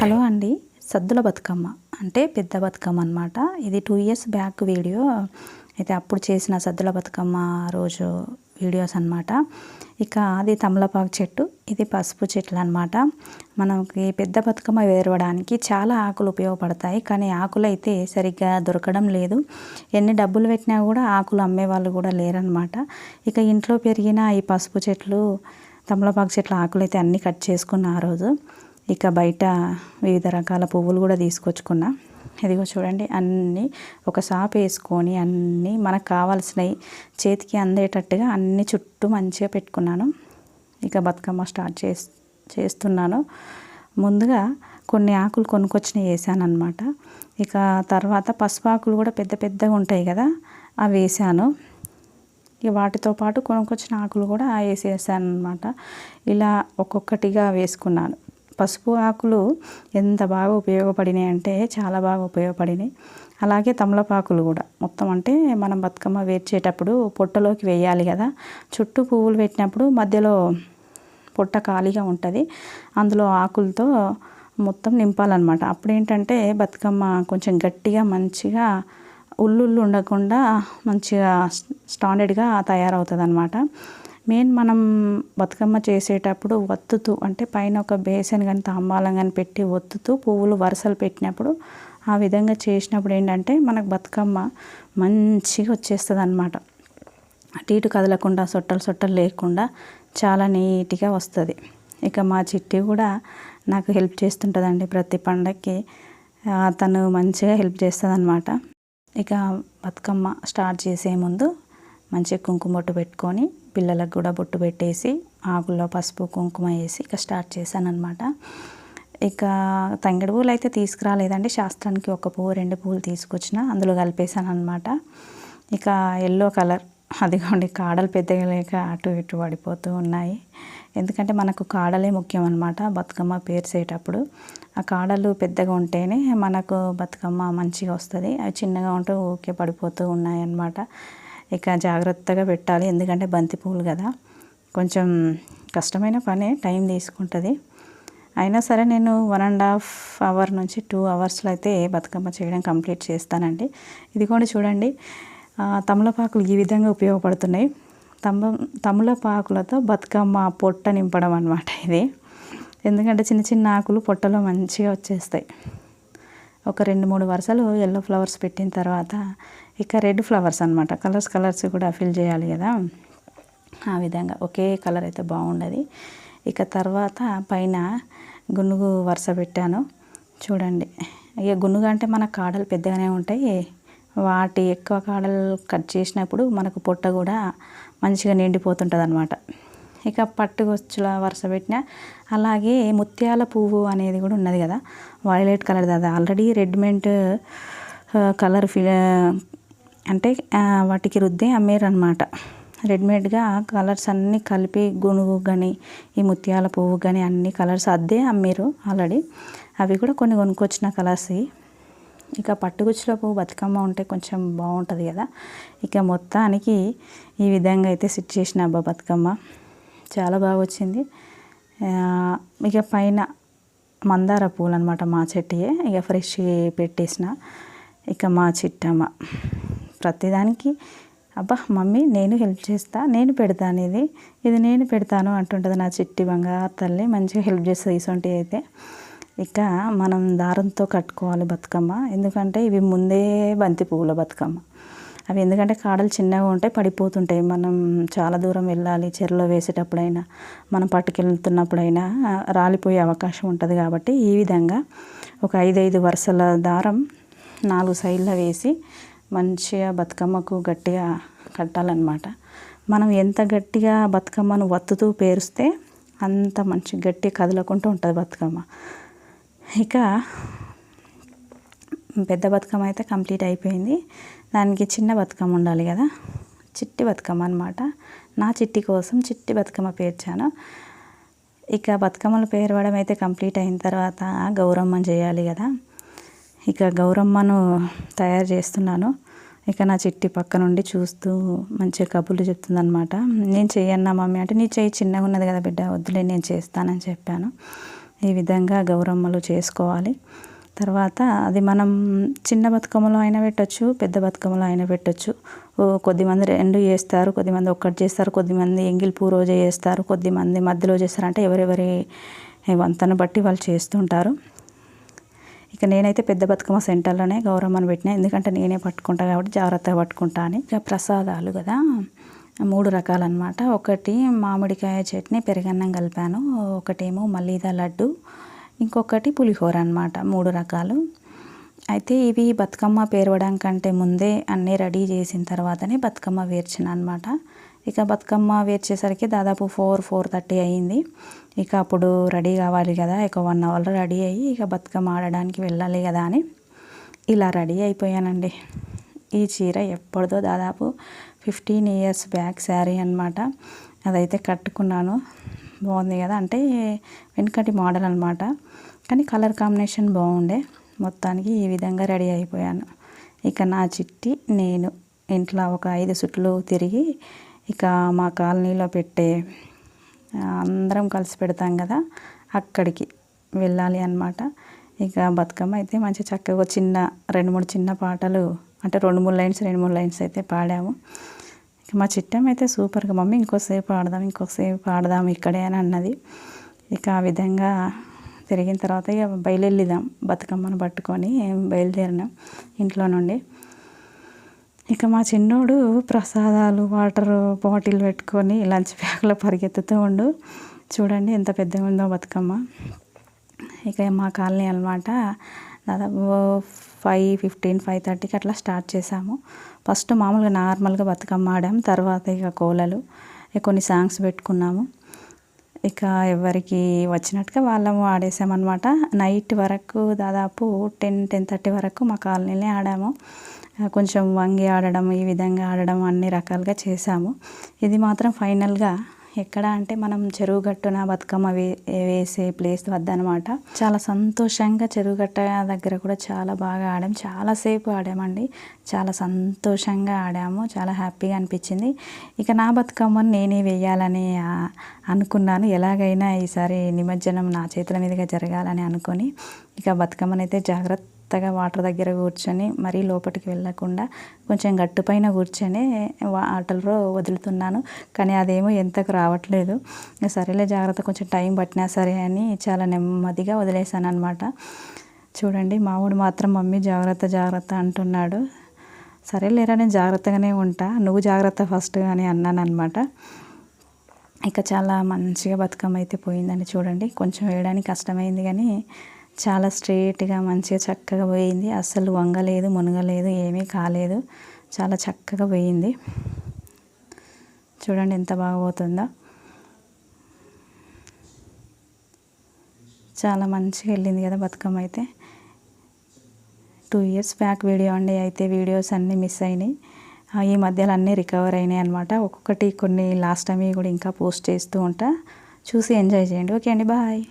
Hello అండి సద్దుల బతుకమ్మ అంటే పెద్ద బతుకమ్మ అనమాట ఇది టూ ఇయర్స్ బ్యాక్ వీడియో అయితే అప్పుడు చేసిన సద్దుల బతుకమ్మ రోజు వీడియోస్ అనమాట ఇక అది తమలపాకు చెట్టు ఇది పసుపు చెట్లు అనమాట మనకి పెద్ద బతుకమ్మ వేరవడానికి చాలా ఆకులు ఉపయోగపడతాయి కానీ ఆకులు అయితే సరిగ్గా దొరకడం లేదు. ఎన్ని డబ్బులు పెట్టినా కూడా ఆకులు అమ్మే వాళ్ళు కూడా లేరనమాట ఇక ఇంట్లో పెరిగిన ఈ పసుపు చెట్లు తమలపాకు చెట్ల ఆకులు అయితే అన్నీ కట్ చేసుకున్న ఆ రోజు. ఇక బయట వివిధ రకాల పువ్వులు కూడా తీసుకొచ్చుకున్నా. ఇదిగో చూడండి అన్నీ ఒక సాప్ వేసుకొని అన్నీ మనకు కావాల్సినవి చేతికి అందేటట్టుగా అన్ని చుట్టూ మంచిగా పెట్టుకున్నాను. ఇక బతుకమ్మ స్టార్ట్ చేస్ చేస్తున్నాను. ముందుగా కొన్ని ఆకులు కొనుక్కొచ్చినవి వేసాను అనమాట ఇక తర్వాత పసుపు ఆకులు కూడా పెద్ద పెద్దగా ఉంటాయి కదా అవి వేసాను. ఇక వాటితో పాటు కొనుక్కొచ్చిన ఆకులు కూడా వేసేసాను అనమాట ఇలా ఒక్కొక్కటిగా వేసుకున్నాను. పసుపు ఆకులు ఎంత బాగా ఉపయోగపడినాయి అంటే చాలా బాగా ఉపయోగపడినాయి. అలాగే తమలపాకులు కూడా. మొత్తం అంటే మనం బతుకమ్మ వేర్చేటప్పుడు పొట్టలోకి వేయాలి కదా. చుట్టూ పువ్వులు పెట్టినప్పుడు మధ్యలో పొట్ట ఖాళీగా ఉంటుంది. అందులో ఆకులతో మొత్తం నింపాలన్నమాట. అప్పుడు ఏంటంటే బతుకమ్మ కొంచెం గట్టిగా మంచిగా ఉల్లుళ్ళు ఉండకుండా మంచిగా స్టాండర్డ్గా తయారవుతుంది అనమాట మెయిన్ మనం బతుకమ్మ చేసేటప్పుడు ఒత్తుతూ అంటే పైన ఒక బేసన్ కానీ తాంబాలం కానీ పెట్టి ఒత్తుతూ పువ్వులు వరుసలు పెట్టినప్పుడు ఆ విధంగా చేసినప్పుడు ఏంటంటే మనకు బతుకమ్మ మంచిగా వచ్చేస్తుంది అనమాట అటు ఇటు కదలకుండా సొట్టలు సొట్టలు లేకుండా చాలా నీట్గా వస్తుంది. ఇక మా చిట్టి కూడా నాకు హెల్ప్ చేస్తుంటుందండి ప్రతి పండగకి తను మంచిగా హెల్ప్ చేస్తుంది అనమాట ఇక బతుకమ్మ స్టార్ట్ చేసే ముందు మంచిగా కుంకుమ బొట్టు పెట్టుకొని పిల్లలకు కూడా బొట్టు పెట్టేసి ఆకుల్లో పసుపు కుంకుమ వేసి ఇక స్టార్ట్ చేశాను అనమాట ఇక తంగిడి పూలు అయితే తీసుకురాలేదండి. శాస్త్రానికి ఒక పువ్వు రెండు పువ్వులు తీసుకొచ్చిన అందులో కలిపేశాను అనమాట ఇక ఎల్లో కలర్ అదిగోండి కాడలు పెద్దగా లేక అటు ఇటు పడిపోతూ ఉన్నాయి. ఎందుకంటే మనకు కాడలే ముఖ్యం అనమాట బతుకమ్మ పేర్చేటప్పుడు. ఆ కాడలు పెద్దగా ఉంటేనే మనకు బతుకమ్మ మంచిగా వస్తుంది. అవి చిన్నగా ఉంటే ఊకే పడిపోతూ ఉన్నాయన్నమాట. ఇక జాగ్రత్తగా పెట్టాలి. ఎందుకంటే బంతి పువ్వులు కదా. కొంచెం కష్టమైన పనే టైం తీసుకుంటుంది. అయినా సరే నేను వన్ అండ్ హాఫ్ అవర్ నుంచి టూ అవర్స్లో అయితే బతుకమ్మ చేయడం కంప్లీట్ చేస్తానండి. ఇది కూడా చూడండి తమలపాకులు ఈ విధంగా ఉపయోగపడుతున్నాయి. తమ తమలపాకులతో బతుకమ్మ పొట్ట నింపడం అనమాట ఇది. ఎందుకంటే చిన్న చిన్న ఆకులు పొట్టలో మంచిగా వచ్చేస్తాయి. ఒక రెండు మూడు వరుసలు ఎల్లో ఫ్లవర్స్ పెట్టిన తర్వాత ఇక రెడ్ ఫ్లవర్స్ అనమాట కలర్స్ కలర్స్ కూడా ఫిల్ చేయాలి కదా. ఆ విధంగా ఒకే కలర్ అయితే బాగుండదు. ఇక తర్వాత పైన గునుగు వరుస పెట్టాను. చూడండి. ఇక గునుగు అంటే మన కాడలు పెద్దగానే ఉంటాయి. వాటి ఎక్కువ కాడలు కట్ చేసినప్పుడు మనకు పొట్ట కూడా మంచిగా నిండిపోతుంటుంది అనమాట ఇక పట్టుకొచ్చుల వరుస పెట్టిన. అలాగే ముత్యాల పువ్వు అనేది కూడా ఉన్నది కదా. వైలెట్ కలర్ అది. ఆల్రెడీ రెడ్మెంట్ కలర్ ఫిల్ అంటే వాటికి రుద్దే అమ్మేరు అనమాట రెడీమేడ్గా కలర్స్ అన్నీ కలిపి గునుగు కానీ ఈ ముత్యాల పువ్వు కానీ అన్ని కలర్స్ అద్దే అమ్మారు ఆల్రెడీ అవి కూడా కొన్ని కొనుక్కొచ్చిన కలర్స్ ఇక పట్టుగుచ్చుల పువ్వు బతుకమ్మ ఉంటే కొంచెం బాగుంటుంది కదా. ఇక మొత్తానికి ఈ విధంగా అయితే సిట్ చేసిన అబ్బా బతుకమ్మ. చాలా బాగా వచ్చింది. ఇక పైన మందార పూలు అనమాట మా చెట్టుయే. ఇక ఫ్రెష్ పెట్టేసిన. ఇక మా చిట్టమ్మ. ప్రతిదానికి అబ్బా మమ్మీ నేను హెల్ప్ చేస్తా నేను పెడతాను ఇది ఇది నేను పెడతాను అంటుంటుంది నా చిట్టి బంగారు తల్లి. మంచిగా హెల్ప్ చేస్తుంది ఇసొంటి అయితే. ఇక మనం దారంతో కట్టుకోవాలి బతుకమ్మ. ఎందుకంటే ఇవి ముందే బంతి పువ్వుల బతుకమ్మ. అవి ఎందుకంటే కాడలు చిన్నగా ఉంటాయి పడిపోతుంటాయి. మనం చాలా దూరం వెళ్ళాలి చెరలో వేసేటప్పుడైనా మనం పట్టుకెళ్తున్నప్పుడైనా రాలిపోయే అవకాశం ఉంటుంది కాబట్టి ఈ విధంగా ఒక ఐదైదు వరుసల దారం నాలుగు సైడ్లో వేసి మంచిగా బతుకమ్మకు గట్టిగా కట్టాలన్నమాట. మనం ఎంత గట్టిగా బతుకమ్మను వత్తుతూ పేరుస్తే అంత మంచి గట్టి కదలకుండా ఉంటుంది బతుకమ్మ. ఇక పెద్ద బతుకమ్మ అయితే కంప్లీట్ అయిపోయింది. దానికి చిన్న బతుకమ్మ ఉండాలి కదా. చిట్టి బతుకమ్మ అనమాట నా చిట్టి కోసం చిట్టి బతుకమ్మ పేర్చాను. ఇక బతుకమ్మలు పేరవడం అయితే కంప్లీట్ అయిన తర్వాత గౌరమ్మ చేయాలి కదా. ఇక గౌరమ్మను తయారు చేస్తున్నాను. ఇక నా చిట్టి పక్క నుండి చూస్తూ మంచిగా కబుర్లు చెప్తుందనమాట నేను చెయ్యన్నా మమ్మీ అంటే నీ చెయ్యి చిన్నగా ఉన్నది కదా బిడ్డ వద్దులే నేను చేస్తానని చెప్పాను. ఈ విధంగా గౌరమ్మలు చేసుకోవాలి. తర్వాత అది మనం చిన్న బతుకమ్మలో అయినా పెట్టచ్చు పెద్ద బతుకమ్మలో అయినా పెట్టచ్చు. కొద్దిమంది రెండు చేస్తారు కొద్దిమంది ఒక్కటి చేస్తారు కొద్దిమంది ఎంగిల్ పూ రోజే చేస్తారు కొద్దిమంది మధ్యలో చేస్తారు అంటే ఎవరెవరి వంతను బట్టి వాళ్ళు చేస్తుంటారు. ఇక నేనైతే పెద్ద బతుకమ్మ సెంటర్లోనే గౌరమ్మని పెట్టినా ఎందుకంటే నేనే పట్టుకుంటా కాబట్టి జాగ్రత్తగా పట్టుకుంటా అని. ఇక ప్రసాదాలు కదా మూడు రకాలన్నమాట. ఒకటి మామిడికాయ చట్నీ పెరగన్నం కలిపాను. ఒకటేమో మల్లీదా లడ్డు ఇంకొకటి పులిహోర అనమాట మూడు రకాలు. అయితే ఇవి బతుకమ్మ పేరవడం కంటే ముందే అన్నీ రెడీ చేసిన తర్వాతనే బతుకమ్మ వేర్చిన అనమాట ఇక బతుకమ్మ వేర్చేసరికి దాదాపు ఫోర్ ఫోర్ థర్టీ అయ్యింది ఇక అప్పుడు రెడీ కావాలి కదా ఇక వన్ అవర్ రెడీ అయ్యి ఇక బతుకమ్మ ఆడడానికి వెళ్ళాలి కదా అని ఇలా రెడీ అయిపోయానండి. ఈ చీర ఎప్పటిదో దాదాపు ఫిఫ్టీన్ ఇయర్స్ బ్యాక్ శారీ అనమాట అదైతే కట్టుకున్నాను. బాగుంది కదా. అంటే వెనుకటి మోడల్ అనమాట కానీ కలర్ కాంబినేషన్ బాగుండే. మొత్తానికి ఈ విధంగా రెడీ అయిపోయాను. ఇక నా చిట్టి నేను ఇంట్లో ఒక ఐదు సుట్లు తిరిగి ఇక మా కాలనీలో పెట్టే అందరం కలిసి పెడతాం కదా అక్కడికి వెళ్ళాలి అనమాట ఇక బతుకమ్మ అయితే మంచి చక్కగా చిన్న రెండు మూడు చిన్న పాటలు అంటే రెండు మూడు లైన్స్ రెండు మూడు లైన్స్ అయితే పాడాము. మా చిట్టం అయితే సూపర్గా మమ్మీ ఇంకోసేపు ఆడదాం ఇంకోసేపు ఆడదాం ఇక్కడే అని అన్నది. ఇక ఆ విధంగా తిరిగిన తర్వాత ఇక బయలుదేరిదాం బతుకమ్మను పట్టుకొని బయలుదేరినాం ఇంట్లో నుండి. ఇక మా చిన్నోడు ప్రసాదాలు వాటర్ బాటిల్ పెట్టుకొని లంచ్ బ్యాగ్లో పరిగెత్తుతూ ఉండు చూడండి ఎంత పెద్దగా ఉందో బతుకమ్మ. ఇక మా కాలనీ అనమాట దాదాపు ఫైవ్ ఫిఫ్టీన్ ఫైవ్ థర్టీకి అట్లా స్టార్ట్ చేసాము. ఫస్ట్ మామూలుగా నార్మల్గా బతుకమ్మ ఆడాం తర్వాత ఇక కోలలు. కొన్ని సాంగ్స్ పెట్టుకున్నాము. ఇక ఎవరికి వచ్చినట్టుగా వాళ్ళము ఆడేసామన్నమాట. నైట్ వరకు దాదాపు టెన్ టెన్ థర్టీ వరకు మా కాలనీలో ఆడాము. కొంచెం వంగి ఆడడం ఈ విధంగా ఆడడం అన్ని రకాలుగా చేసాము. ఇది మాత్రం ఫైనల్గా ఎక్కడ అంటే మనం చెరువు గట్టున బతుకమ్మ వే వేసే ప్లేస్ వద్ద అనమాట చాలా సంతోషంగా చెరువు గట్ట దగ్గర కూడా చాలా బాగా ఆడాం. చాలాసేపు ఆడామండి. చాలా సంతోషంగా ఆడాము. చాలా హ్యాపీగా అనిపించింది. ఇక నా బతుకమ్మను నేనే వేయాలని అనుకున్నాను. ఎలాగైనా ఈసారి నిమజ్జనం నా చేతుల మీదుగా జరగాలని అనుకొని ఇక బతుకమ్మనైతే జాగ్రత్త మెత్తగా వాటర్ దగ్గర కూర్చొని మరీ లోపలికి వెళ్ళకుండా కొంచెం గట్టుపైన కూర్చొని వాటర్లో వదులుతున్నాను. కానీ అదేమో ఎంతకు రావట్లేదు. సరేలే జాగ్రత్త కొంచెం టైం పట్టినా సరే అని చాలా నెమ్మదిగా వదిలేశాను అనమాట చూడండి మావుడు మాత్రం మమ్మీ జాగ్రత్త జాగ్రత్త అంటున్నాడు. సరేలేరా నేను జాగ్రత్తగానే ఉంటా. నువ్వు జాగ్రత్త ఫస్ట్ అని అన్నాను అనమాట ఇక చాలా మంచిగా బతుకమ్మ అయితే పోయిందని చూడండి. కొంచెం వేయడానికి కష్టమైంది కానీ చాలా స్ట్రేట్గా మంచిగా చక్కగా పోయింది. అస్సలు వంగలేదు మునగలేదు ఏమీ కాలేదు. చాలా చక్కగా పోయింది. చూడండి ఎంత బాగా పోతుందో. చాలా మంచిగా వెళ్ళింది కదా బతుకమ్మ అయితే. టూ ఇయర్స్ బ్యాక్ వీడియో అండి. అయితే వీడియోస్ అన్నీ మిస్ అయినాయి. ఈ మధ్యలో అన్నీ రికవర్ అయినాయి అనమాట ఒక్కొక్కటి కొన్ని లాస్ట్ టైం కూడా ఇంకా పోస్ట్ చేస్తూ ఉంటా. చూసి ఎంజాయ్ చేయండి. ఓకే అండి బాయ్